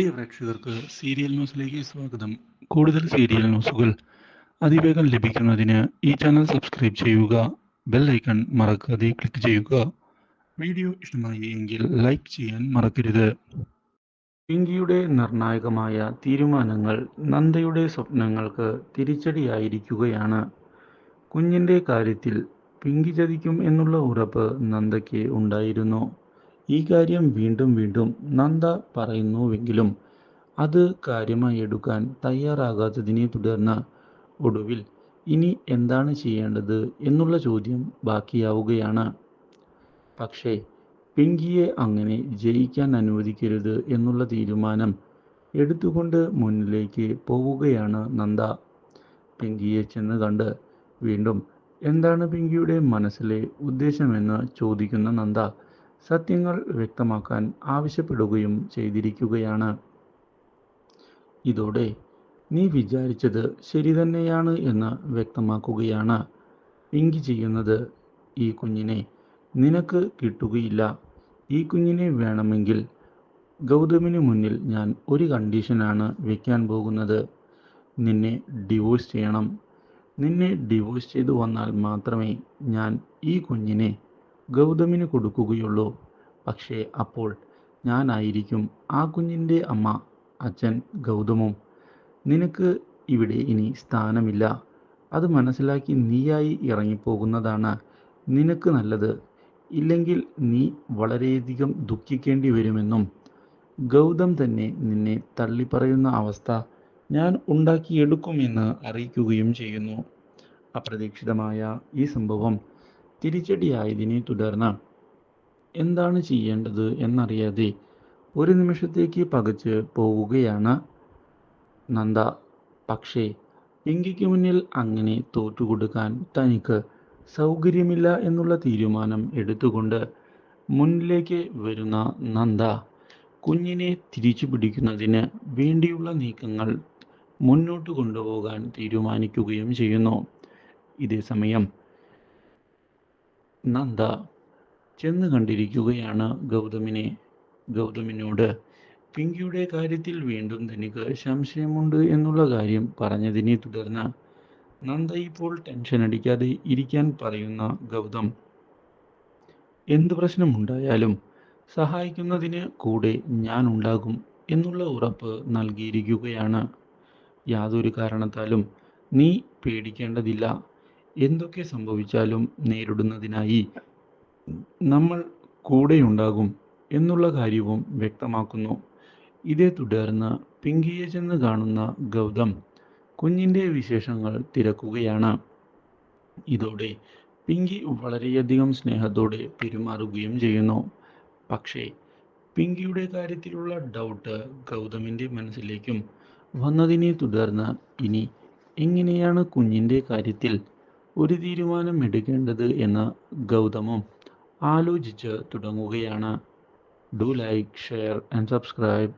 പ്രിയ പ്രേക്ഷകർക്ക് സീരിയൽ ന്യൂസിലേക്ക് സ്വാഗതം. കൂടുതൽ സീരിയൽ ന്യൂസുകൾ അതിവേഗം ലഭിക്കുന്നതിന് ഈ ചാനൽ സബ്സ്ക്രൈബ് ചെയ്യുക ബെൽ ഐക്കൺ മറക്കാതെ ക്ലിക്ക് ചെയ്യുക. വീഡിയോ ഇഷ്ടമായി എങ്കിൽ ലൈക്ക് ചെയ്യാൻ മറക്കരുത്. പിങ്കിയുടെ നിർണായകമായ തീരുമാനങ്ങൾ നന്ദയുടെ സ്വപ്നങ്ങൾക്ക് തിരിച്ചടിയായിരിക്കുകയാണ്. കുഞ്ഞിന്റെ കാര്യത്തിൽ പിങ്കി ചതിക്കും എന്നുള്ള ഉറപ്പ് നന്ദയ്ക്ക് ഉണ്ടായിരുന്നു. ഈ കാര്യം വീണ്ടും വീണ്ടും നന്ദ പറയുന്നുവെങ്കിലും അത് കാര്യമായി എടുക്കാൻ തയ്യാറാകാത്തതിനെ തുടർന്ന് ഒടുവിൽ ഇനി എന്താണ് ചെയ്യേണ്ടത് എന്നുള്ള ചോദ്യം ബാക്കിയാവുകയാണ്. പക്ഷേ പിങ്കിയെ അങ്ങനെ ജയിക്കാൻ അനുവദിക്കരുത് എന്നുള്ള തീരുമാനം എടുത്തുകൊണ്ട് മുന്നിലേക്ക് പോവുകയാണ് നന്ദ. പിങ്കിയെ ചെന്ന് കണ്ട് വീണ്ടും എന്താണ് പിങ്കിയുടെ മനസ്സിലെ ഉദ്ദേശമെന്ന് ചോദിക്കുന്ന നന്ദ. സത്യങ്ങൾ വ്യക്തമാക്കാൻ ആവശ്യപ്പെടുകയും ചെയ്തിരിക്കുകയാണ്. ഇതോടെ നീ വിചാരിച്ചത് ശരി തന്നെയാണ് എന്ന് വ്യക്തമാക്കുകയാണ്. പിങ്കി ചെയ്യുന്നത് ഈ കുഞ്ഞിനെ നിനക്ക് കിട്ടുകയില്ല. ഈ കുഞ്ഞിനെ വേണമെങ്കിൽ ഗൗതമിന് മുന്നിൽ ഞാൻ ഒരു കണ്ടീഷനാണ് വെക്കാൻ പോകുന്നത്. നിന്നെ ഡിവോഴ്സ് ചെയ്യണം. നിന്നെ ഡിവോഴ്സ് ചെയ്തു വന്നാൽ മാത്രമേ ഞാൻ ഈ കുഞ്ഞിനെ ഗൗതമിന് കൊടുക്കുകയുള്ളൂ. പക്ഷേ അപ്പോൾ ഞാനായിരിക്കും ആ കുഞ്ഞിന്റെ അമ്മ അച്ഛൻ ഗൗതമും. നിനക്ക് ഇവിടെ ഇനി സ്ഥാനമില്ല. അത് മനസ്സിലാക്കി നീയായി ഇറങ്ങിപ്പോകുന്നതാണ് നിനക്ക് നല്ലത്. ഇല്ലെങ്കിൽ നീ വളരെയധികം ദുഃഖിക്കേണ്ടി വരുമെന്നും. ഗൗതം തന്നെ നിന്നെ തള്ളിപ്പറയുന്ന അവസ്ഥ ഞാൻ ഉണ്ടാക്കിയെടുക്കുമെന്ന് അറിയിക്കുകയും ചെയ്യുന്നു. അപ്രതീക്ഷിതമായ ഈ സംഭവം തിരിച്ചടിയായതിനെ തുടർന്ന് എന്താണ് ചെയ്യേണ്ടത് എന്നറിയാതെ ഒരു നിമിഷത്തേക്ക് പകച്ച് പോവുകയാണ് നന്ദ. പക്ഷേ പിങ്കിക്ക് മുന്നിൽ അങ്ങനെ തോറ്റുകൊടുക്കാൻ തനിക്ക് സൗകര്യമില്ല എന്നുള്ള തീരുമാനം എടുത്തുകൊണ്ട് മുന്നിലേക്ക് വരുന്ന നന്ദ കുഞ്ഞിനെ തിരിച്ചു പിടിക്കുന്നതിന് വേണ്ടിയുള്ള നീക്കങ്ങൾ മുന്നോട്ട് കൊണ്ടുപോകാൻ തീരുമാനിക്കുകയും ചെയ്യുന്നു. ഇതേ സമയം നന്ദ ചെന്ന് കണ്ടിരിക്കുകയാണ് ഗൗതമിനെ. ഗൗതമിനോട് പിങ്കിയുടെ കാര്യത്തിൽ വീണ്ടും തനിക്ക് സംശയമുണ്ട് എന്നുള്ള കാര്യം പറഞ്ഞതിനെ തുടർന്ന് നന്ദ ഇപ്പോൾ ടെൻഷൻ അടിക്കാതെ ഇരിക്കാൻ പറയുന്ന ഗൗതം എന്ത് പ്രശ്നമുണ്ടായാലും സഹായിക്കുന്നതിന് കൂടെ ഞാൻ ഉണ്ടാകും എന്നുള്ള ഉറപ്പ് നൽകിയിരിക്കുകയാണ്. യാതൊരു കാരണത്താലും നീ പേടിക്കേണ്ടതില്ല. എന്തൊക്കെ സംഭവിച്ചാലും നേരിടുന്നതിനായി നമ്മൾ കൂടെയുണ്ടാകും എന്നുള്ള കാര്യവും വ്യക്തമാക്കുന്നു. ഇതേ തുടർന്ന് പിങ്കിയെ ചെന്ന് കാണുന്ന ഗൗതം കുഞ്ഞിന്റെ വിശേഷങ്ങൾ തിരക്കുകയാണ്. ഇതോടെ പിങ്കി വളരെയധികം സ്നേഹത്തോടെ പെരുമാറുകയും ചെയ്യുന്നു. പക്ഷേ പിങ്കിയുടെ കാര്യത്തിലുള്ള ഡൗട്ട് ഗൗതമിന്റെ മനസ്സിലേക്കും വന്നതിനെ തുടർന്ന് ഇനി എങ്ങനെയാണ് കുഞ്ഞിന്റെ കാര്യത്തിൽ ഒരു തീരുമാനം എടുക്കേണ്ടത് എന്ന് ഗൗതമം ആലോചിച്ച് തുടങ്ങുകയാണ്. Do like share and subscribe